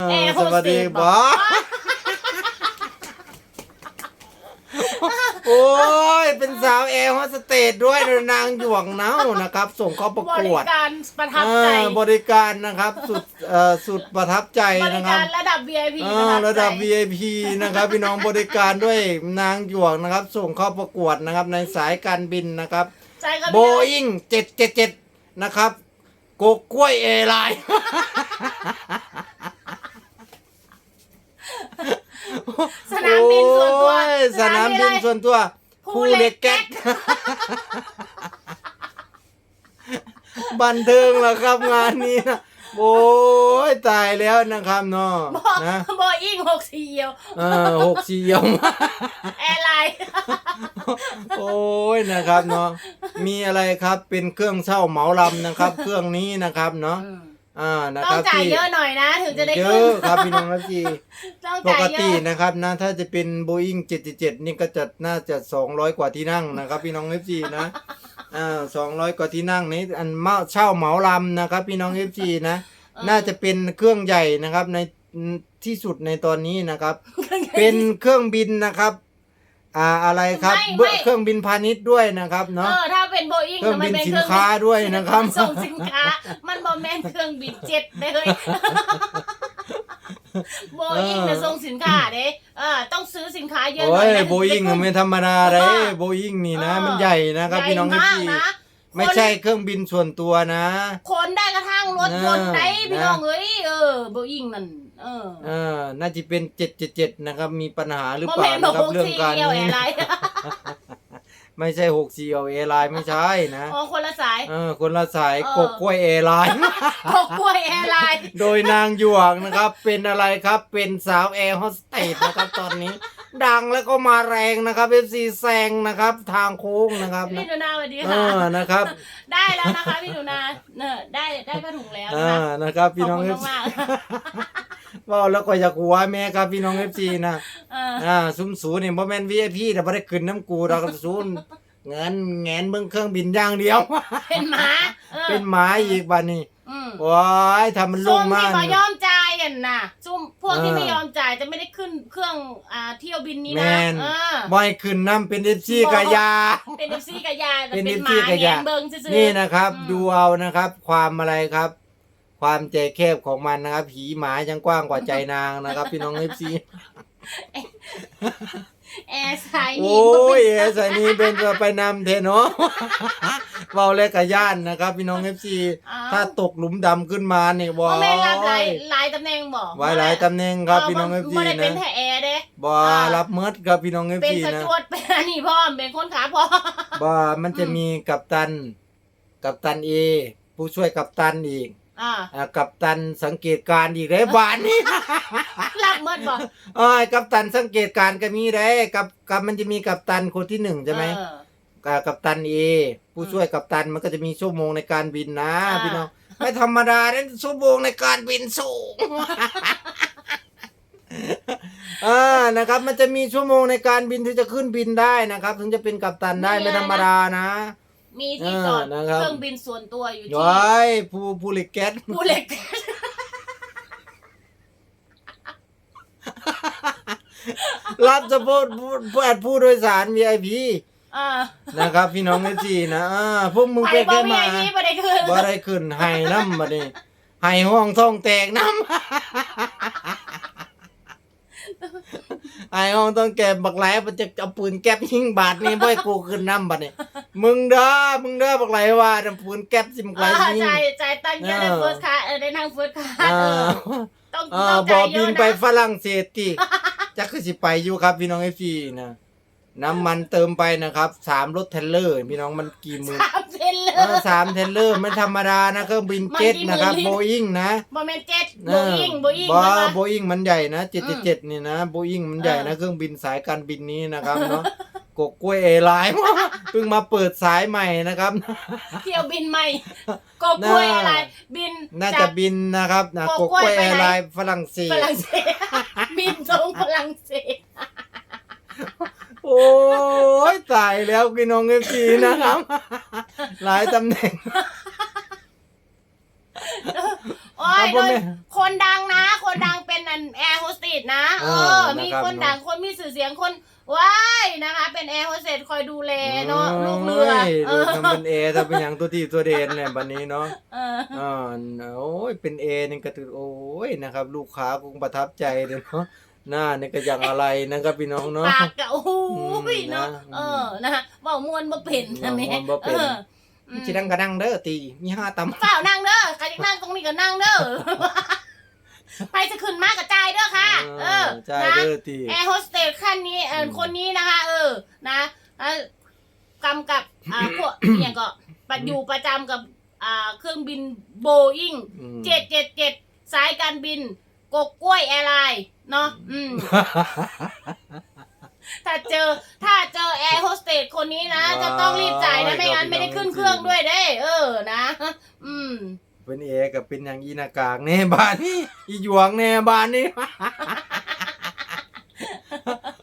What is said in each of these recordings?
เออแอร์โฮสสวัสเตดีสบอสโอ้ย เป็นสาวแอร์โฮสเตสด้วยนางหยวงเน่านะครับ ส่งเข้าประบกริวดการประทับใจอ่าบริการนะครับสุดเอ่อสุดประทับใจบรินะครับ การระดับ VIP อ่าประทับระดับใจ VIP นะครับ พี่น้องบริการด้วยนางหยวงนะครับ ส่งเข้าประกวดนะครับ ในสายการบินนะครับใจก็โบอิง777นะครับโกกล้วยแอร์ไลน์ สนามบินส่วนตัว โอ้ยสนามบินส่วนตัวภูภูเหเหล็ล็กกแก๊แก๊สสบันเทิงแล้วครับงานนี้นะโอ้ยตายแล้วนะครับเนาะบอนะบออิงหกสี่เอียวเออหกสี่ยมแอร์ไลน์โอ้ยนะครับเนาะมีอะไรครับเป็นเครื่องเช่าเหมาลำนะครับ เครื่องนี้นะครับเนาะ อ่านะคต้องรับจ่ายที่เยอะหน่อยนะ ถึงจะได้เยขึ้น อะครับพี่น้องครับที่ต้องปจ่ายกเยติอะนะครับนะถ้าจะเป็น Boeing 777 นี่ก็จะน่าจะ 200 กว่าที่นั่งนะครับ พี่น้อง FC นะอ่า200 กว่าที่นั่งนี้อันเมาเช่าเหมาลำนะครับ พี่น้อง FC นะน่าจะเป็นเครื่องใหญ่นะครับในที่สุดในตอนนี้นะครับ เป็นเครื่องบินนะครับ อ่าอะไรครับไม่เบื้อไม่ เครื่องบินพาณิชย์ด้วยนะครับเอเนาะอถ้าเป็นโบอิงเครื่องมับินเป็นสินเครื่องค้าด้วยนะครับ ส่งสินค้า มันบอแม่นเครื่องบินเจ็ตเลยโบอิงเนี่ยส่งสินค้าเด้เออต้องซื้อสินค้าเยอะหโอ้น่อยยนะ โบอิงถึจะไม่ธรรมดาเลยเออโบอิงนี่นะ เออ มันใหญ่นะครับ พี่น้องใหญ่ FC มากนะไม่ใช่เครื่องบินส่วนตัวนะ คนได้กระทั่งรถยนต์เออได้พี่น้องนะเอ้ยเออโบอิงนั่น เออเออน่าจะเป็น777นะครับ มีปัญหาหรือโมเปเมล่านต์บอนะกครับหกเรื่องสี่การเอลนี้อะไรไม่ใช่6 4 L A ไลน์ไม่ใช่นะอ๋อคนละสายเออคนละสายเออกกกล้วยเอไลน์หกกล้วยแอร์ไลน์โดยนางหยวกนะครับ เป็นอะไรครับเป็นสาวแอร์โฮสเตสนะครับตอนนี้ดังแล้วก็มาแรงนะครับ FC แซงนะครับ ทางโค้งนะครับพี่นะหนูนาสวัสดีเอค่ะอนะครับ ได้แล้วนะคะพี่หนูนาเนอะได้ได้ผ้าถุงแล้วเอนะคะอนะครับ พี่น้องขอบเอคุณฟซี มากว่าแล้วก็อยากหัวแม่ครับพี่น้องเอฟซีนะๆเอออ่าซุ้มสูนี่บ่แม่น VIP แต่บ่ได้ขึ้นน้ำกูดอกซูนเงินแงนเบิ่งเครื่องบินอย่างเดียว เป็นหมาออเป็นหมาอีกบัดนี้อืมว้ายทำมันลซุ่งมมาที่กเขายอมจ่ายกันน่ะซุ่มพวกที่เออไม่ยอมจ่ายจะไม่ได้ขึ้นเครื่องอ่าเที่ยวบินนี้แม่นะน เออ บ่ให้ขึ้นน้ำเป็น FC กะยา เป็นเอฟซีกับยาแต่เป็นเป็นห FC มากับแยยางเบิงซื่อๆ นี่นะครับ อืม ดูเอานะครับ ความอะไรครับ ความใจแคบของมันนะครับ ผีหมายังกว้างกว่าใจนางนะครับ พี่น้อง FC แอร์ไซน์โอนี่้ยเอสายนี้เป็นจะไปนำเทเนาะเบาเล็กกับย่านนะครับ พี่น้องเอฟซีอ้าวถ้าตกหลุมดำขึ้นมาเนี่ยบอพ่อแม่รับหลายหลายตำแหน่งบอกไว้หลายตำแหน่งครับพี่น้องเอฟซีไม่ได้เป็นะนแค่แอร์เด้บออ่ารับเมิดครับพี่น้องเอฟเป็นซีสนะจวดเป็นอันนี้พ่อมเป็นคนขาพ่อบอมันจะมีกัปตัน กัปตันเอผู้ช่วยกัปตันอีก อ่าอ่ากัปตันสังเกตการณ์อีกได้บ้านนี้ รับเมิดบอกอ้อยกัปตันสังเกตการณ์ก็มีได้กับกับมันจะมีกัปตันคนที่หนึ่งใช่ไหมเออ กับกัปตันเอผู้ช่วยกัปตันมันก็จะมีชั่วโมงในการบินนะอ่า พี่น้องไม่ธรรมดาเนี่ยชั่วโมงในการบินสูง อ่านะครับ มันจะมีชั่วโมงในการบินที่จะขึ้นบินได้นะครับ ถึงจะเป็นกัปตันได้ไม่ธรรมดานะ มีที่จอดเออนะครับ เครื่องบินส่วนตัวอยู่ที่ย้อยผู้ผู้ลิกแก๊สผู้เล็กรับเฉพาะผู้ผู้ผู้โดยสาร VIP อ่านะครับ พี่น้องเอจีนะอ่าพวกมึงไปเป็นบ่แค่มีมาไอ้นี่บ่ได้คืนบ่ได้ขึ้นไห้น้ำบัดนี้ไห้ห้องท้องแตกน้ำ ไอ้ห้องต้องแกบบักไหลมันจะเอาปืนแก๊ปยิงบาดนี่บ่ให้กูขึ้นน้ำบัดนี้มึงเด้อมึงเด้อบักไหลว่าเอาปืนแก๊ปสิบักไหลอ่ายิงใจใจตั้งเยอะได้เออเฟิร์สคลาสเออได้นั่งเฟิร์สคลาสอ่าเออต้องอ่าต้องบจ่าอยเยบิอะนนะไปฝรั่งเศสติจักคือสิไปอยู่ครับพี่น้องเอฟซีนะน้ำมันเติมไปนะครับสามรถเทรลเลอร์พี่น้องมันกี่หมื่น สาม เซนเลเออยสามเทรลเลอร์ไม่ธรรมดานะเครื่องบินเจ็ตนะครับมันกี่หมื่โบนอิงนะบอแมนเจ็ตโบอิงโบอิงบ้ามันว่าโบอิงมันใหญ่นะเจ็ดเจ็ดนี่นะโบอิงมันใหญ่นะเออเครื่องบินสายการบินนี้นะครับเนาะกกกล้วยเอไลน์เพิ่งมาเปิดสายใหม่นะครับเที่ยวบินใหม่โกกล้วยอะไรบินน่าจาจะกบินนะครับนะกกกกกล้กวยล้วยไปเอไหนไลน์ฝรั่งเศสฝรั่งเศสบินตรงฝรั่งเศส โอ้ยตายแล้วพี่น้องเอฟซีนะครับ หลายตำแหน่ง โอ้ยครับโดผมยเนี่ยคนดังนะ คนดังเป็นอันแอร์โฮสเตสนะ เอเอออ มีนะครับคนดัง คนมีสื่อเสียง คนว้ายนะคะ เป็นแอร์โฮสเตสคอยดูแลเนาะลูกเรือโยเอดูอทำเป็นเอถ้าเป็นอย่างตัวที่ตัวเดนเนี่ยบัดนี้เนาะเอออ่าโอ้ยเป็นเอนี่ก็ถือโอ้ยนะครับ ลูกค้าคงประทับใจเลยเนาะ หน้านี่ก็อย่างอะไรนะครับพี่น้องเนาะปากกะโอ้โหอืมเนาะนะเออนะคะเว่ามวนบ่เป็นนะแม่เว้าม่วนบ่เป็นอออืมชิดังกระดังเด้อตีมีห้าตำเปล่านั่งเด้อใครจะนั่งตรงนี้ก็นั่งเด้อไปจะขึ้นมากกับจายเด้อค่ะ เออใช่นะเด้อตีแอร์โฮสเตสขั้นนี้เออมคนนี้นะคะ เออ นะเอ่อกำกับอ่าพวกอย่างก็ปะอยู่ประจำกับอ่าเครื่องบินโบอิงอืมเจ็ดเจ็ดเจ็ดสายการบิน กกกล้วยแอร์ไลน์เนาะอืม ถ้าเจอ ถ้าเจอแอร์โฮสเตสคนนี้นะจะต้องรีบจ่ายนะไม่งั้นไม่ได้ขึ้นเครื่องด้วยเด้ เออนะ อืม เป็นเอกับเป็นอย่างอีหนากากแน่บ้านนี่อีหยวงแน่บ้านนี่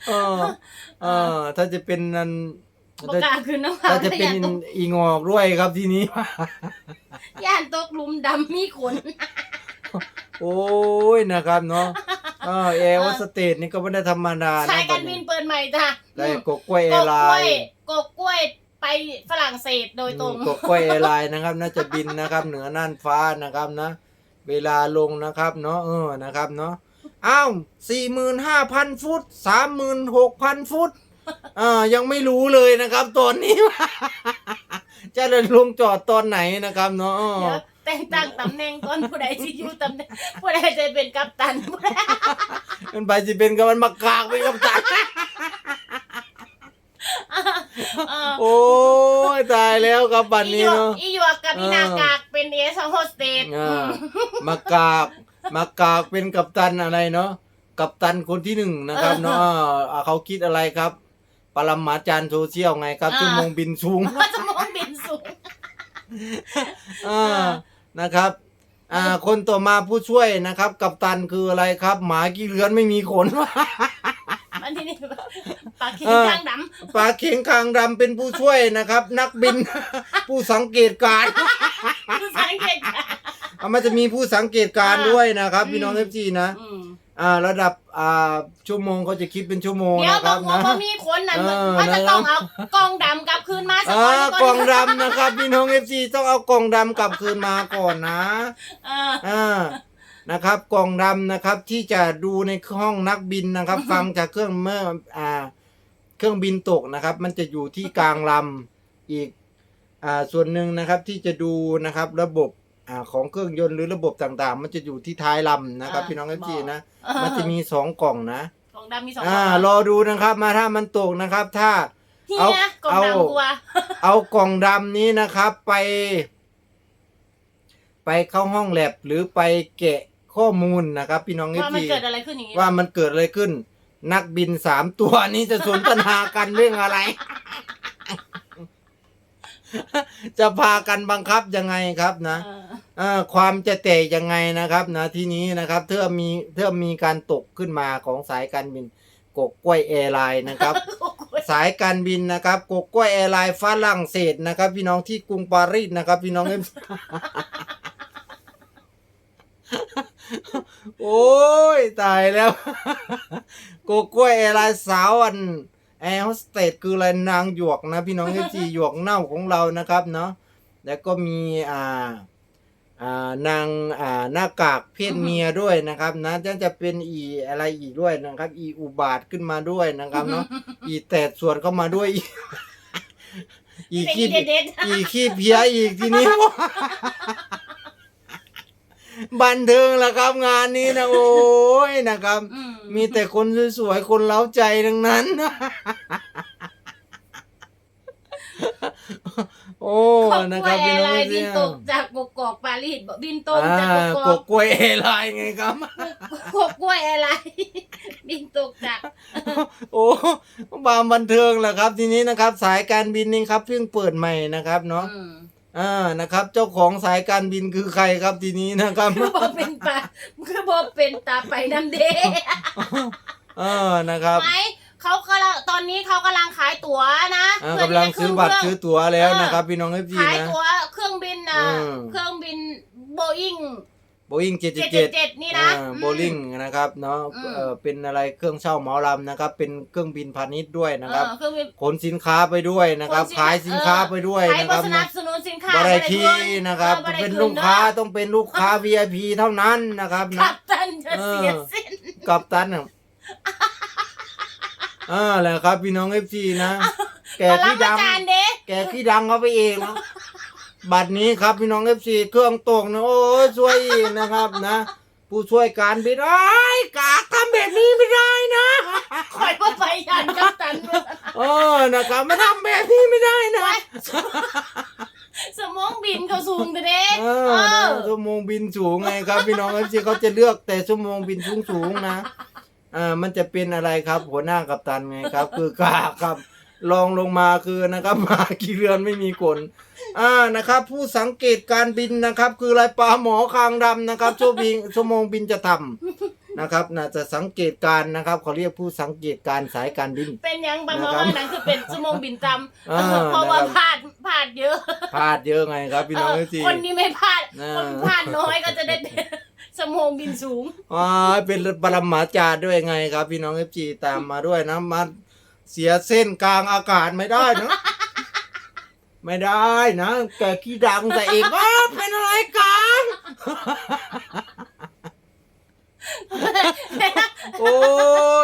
เออเออ ถ้าจะเป็นนันประถ้ากาศคืนน้ำถ้าจะเป็นย่านตกอีงอกด้วยครับทีนี้ ย่านตกหลุมดำมีขน โอ้ยนะครับเนาะเออแอร์วสเตทนี่ก็ไม่ได้ธรรมดาสานะยการบินเปิดใหม่จ้ะได้อืมกกกล้วยกแอร์ไลกล้วยน์กกล้วยไปฝรั่งเศสโดยตรงอืมกกกล้วยแอร์ไลน์นะครับ น่าจะบินนะครับ เหนือน่านฟ้านะครับนะ เวลาลงนะครับเนาะเออนะครับเนาะอ้าวสี่หมื่นห้าพันฟุตสามหมื่นหกพันฟุตอ่ายังไม่รู้เลยนะครับตอนนี้ จะเลยลงจอดตอนไหนนะครับเนาะเออเดี๋ยว แต่งตั้งตำแหน่งก่อนผู้ใดที่อยู่ตำแหน่งผู้ใดจะเป็นกัปตันผู้ใดมันไปสิเป็นกับมันมากากไปกับตาเออโอ้ยตายแล้วครับบัดอีนี้หยวกเนาะ อีหยวกกับอีนากากเป็นเอสโฮสเตสอ่ามากากมากากเป็นกัปตันอะไรเนาะกัปตันคนที่หนึ่งนะครับเนาะอ่าเขาคิดอะไรครับ ปรมาจารย์โซเชียลไงครับชั่วโมงบินสูงว่าจะมองบินสูง อ่า นะครับอ่าคนต่อมาผู้ช่วยนะครับ กัปตันคืออะไรครับ หมากี่เรือนไม่มีขนมันที่นี่ปากเข็งเออข้างดปลาเข็งคางดำเป็นผู้ช่วยนะครับ นักบิน ผู้สังเกตการณ์ำคือสังเกตการณ์อะมันจะมีผู้สังเกตการณ์ด้วยนะครับอืมพี่น้องเอฟซีนะ อืม อ่าระดับอ่าชั่วโมงเขาจะคิดเป็นชั่วโมงเดี๋ยวนะคบอรักบว่านะบ่มีคนนั่นเออมันจะนะครับต้องเอากองดำกลับคืนมาสักอ่าคนกล่องดำนะครับพี่น้องเอฟซีต้องเอากล่องดำกลับคืนมาก่อนนะ เอออ่า นะครับ กล่องดำนะครับ ที่จะดูในห้องนักบินนะครับ ฟังจากเครื่องเมื่อ อ่า เครื่องบินตกนะครับ มันจะอยู่ที่กลางลำอีก อ่า ส่วนหนึ่งนะครับที่จะดูนะครับ ระบบ อ่าของเครื่องยนต์หรือระบบต่างๆ มันจะอยู่ที่ท้ายลำนะครับพี่น้องเอฟซีนะ มันจะมีสองกล่องนะกองดำมีสองอ่ากล่องรอดูนะครับ มาถ้ามันตกนะครับ ถ้า เฮีเอายกองเอา ดำกลัว เอากล่องดำนี้นะครับไป ไปเข้าห้องแลบหรือไปแกะข้อมูลนะครับ พี่น้องเอฟว่ามันซี เกิดอะไรขึ้นอย่างนี้ว่ามันเกิดอะไรขึ้น นักบินสามตัวนี้จะสนทนากันเรื่องอะไร จะพากันบังคับยังไงครับนะ เออเอ่อ ความจะแตกยังไงนะครับนะที่นี้นะครับเพื่อมีเพื่อมีการตกขึ้นมาของสายการบินกกกล้วยแอร์ไลน์นะครับ สายการบินนะครับกกกล้วยแอร์ไลน์ฝรั่งเศสนะครับ พี่น้องที่กรุงปารีสนะครับ พี่น้องเอ็มโอ้ยตายแล้วโกกล้วยแอร์ไลน์สาวอันแอร์โฮสเตสคืออะไรนางหยวกนะ พี่น้องเอฟซีหยวกเน่าของเรานะครับเนาะแล้วก็มีอ่าอ่า นางอ่าหน้ากากเพศเมียด้วยนะครับนะจะจะเป็นอีอะไรอีกด้วยนะครับ อีอุบาทขึ้นมาด้วยนะครับเนาะอีแตดส่วนเข้ามาด้วย อีกอีเป็นขี้เด็ดเด็ดอีขี้เพี้ยอีกทีนี้บันเทิงแล้วครับงานนี้นะโอ้ยนะครับอืมมีแต่คนสวยๆคนเล้าใจทั้งนั้น โอ้ ครอบ นะครัควรับแอพี่ร์น้ไลองน์บินตกจากกกอกปารีสบอกบินตรงอ่าจากกกอกกกล้วยเอไลน์ไงครับกกกล้วยแอร์ไลน์บินตกจากโอ้บามบันเทิงแหละครับ ทีนี้นะครับ สายการบินนี่ครับเพิ่งเปิดใหม่นะครับเนาะอืมอ่านะครับ เจ้าของสายการบินคือใครครับทีนี้นะครับคือบอกเป็นปลาคือบอกเป็นตาไปน้ำเดเออนะครับไหม เขากำลังตอนนี้เขากำลังขายตั๋วนะอ่าเพื่กำลังที่จะซื้อบัตรขึ้ซื้นอเคตั๋วแล้วเออนะครับ พี่น้องเอฟซีขายนะ ตั๋วเครื่องบินอะอืม เครื่องบินโบอิงโบอิงเจ็ดเจ็ดเจ็ดเจ็ดนี่นะอืม โบลิ่งนะครับเนาะอืม เออเป็นอะไรเครื่องเช่าเหมาลำนะครับ เป็นเครื่องบินพาณิชย์ด้วยนะครับ เออคือมีขนสินค้าไปด้วยนะครับ ขนสินขายสินค้าเออ ไปด้วยใครนะโฆครับษณาสนุนสินค้าบริบ่ได้ทีขึ้นะครับ ออบ่ได้เป็นขึ้ลูกค้าเด้อต้องเป็นลูกค้า VIP เท่านั้นนะครับกันะบตันจะเสียสิ้น กับตันน่ะ อ่าแหละครับพี่น้องเอฟซีนะแกปรที่มาดังจารย์เด้แกขี้ดังเขาไปเองนะบัตรนี้ครับพี่น้องเอฟซีเครื่องตกนะโอ้ยช่วยอีกนะครับนะ ผู้ช่วยการบินไอ้ายกากทำแบบนี้ไม่ได้นะคอยว่าไปยันกับตันเออนะครับมาทำแบบนี้ไม่ได้นะ สมองบินเขาสูงเด้เอเออนะอชั่วโมงบินสูงไงครับ พี่น้องเอฟซีเขาจะเลือกแต่ชั่วโมงบินสูงสูงๆนะ อ่ามันจะเป็นอะไรครับ หัวหน้ากัปตันไงครับ คือกากครับลองลงมาคือนะครับ มากี่เรือนไม่มีคนอ่านะครับ ผู้สังเกตการบินนะครับ คืออะไรปลาหมอคางดำนะครับชั่วบินชั่วโมงบินจะทำนะครับน่าจะสังเกตการณ์นะครับเขาเรียกผู้สังเกตการณ์สายการบิน เป็นยังบางนะมองครับว่านั้นคือเป็นสมองบินตำอ่าเพราะว่านะครับพลาดพลาดเยอะพลาดเยอะไงครับพี่น้องเอเออฟซีคนนี้ไม่พลาดอ่าคนพลาดน้อยก็จะได้เป็น สมองบินสูงอ่าเป็นปรมาจารย์ด้วยไงครับ พี่น้องเอฟซีตามมาด้วยนะมาเสียเส้นกลางอากาศไม่ได้นะไม่ได้นะแกขี้ดังแต่เองว่าเป็นอะไรกันโอ้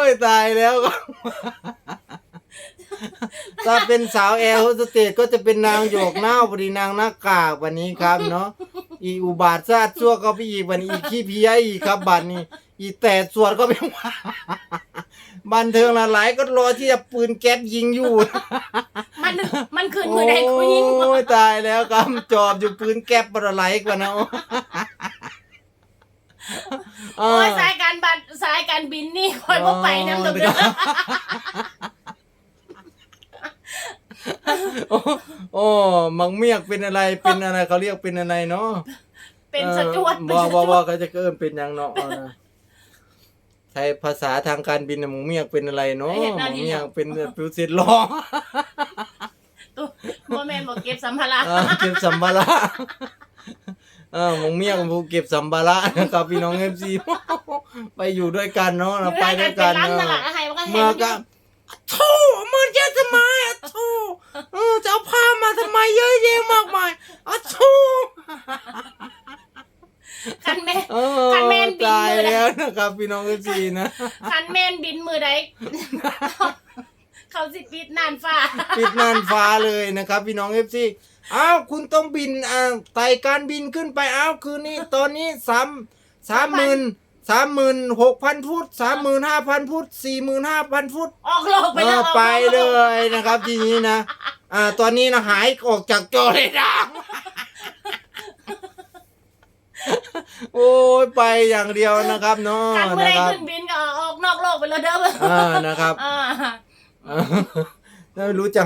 ยตายแล้วครับ ถ้าเป็นสาวแอร์โฮสเตสก็จะเป็นนางโยกหน้าบรินางหน้ากากวันนี้ครับเนาะอีอุบาทซาดชั่วก็ไปอีกวันนี้อีขี้เพี้ยอีกครับบัดนี้ อีแต่สวดก็ไม่ว่าบันเทิงละหลายก็รอที่จะปืนแก๊ปยิงอยู่ มันมันขึ้นมือใดกูยิงโอ้ยตายแล้วครับจอบอยู่ปืนแก๊ปบรไหลกว่านะโอ้ยสายการบัตรสายการบินนี่คอยว่าไปน้ำเดือด โอ้โอ้มังเมียกเป็นอะไร เป็นอะไรเขาเรียกเป็นอะไรเนาะเป็นสจวดเออเป็นว่าสว่าจวว่าดเขาจะเกินเป็นหยังเนาะเอานะใช้ภาษาทางการบินน่ะมังเมียกเป็นอะไรเนาะมังเมียกเป็นฟิวเซตล้อตัวโมแมนบอกเก็บสัมภาระเออเก็บสัมภาระเออมังเมียกเป็นผู้เก็บสัมภาระนะครับพี่น้องเอฟซีไปอยู่ด้วยกันเนาะไปด้วยกันร้านเนาตลาดะอะไรมันก็เมื่อก็โธ่มันจะทำไมอะโธ่เออจะเอาผ้ามาทำไมเยอะแยะมากมายอะโธ่คันแม่เออคันแม่นบินตายมือนะแล้วนะครับพี่น้องเอฟซีนะคันแมนบินมือใดเขาสิปิดนานฟ้า ปิดน่านฟ้าเลยนะครับ พี่น้องเอฟซีอ้าวคุณต้องบินอ่าไต่การบินขึ้นไปอ้าวคืนนี้ตอนนี้สามสามหมื่น สามหมื่นหกพันฟุตสามหมื่นห้าพันฟุตสี่หมื่นห้าพันฟุตออกโลกไปเอแล้วอออกไปโกเลยนะครับ ทีนี้นะอ่าตอนนี้นะหายออกจากจอเลยนะโอ้ยไปอย่างเดียวนะครับเนาะคันเมื่อนะใดครับขึ้นบินก็ออกนอกโลกไปแล้วเด้ออ่านะครับอ่าอ่าไม่รู้จะ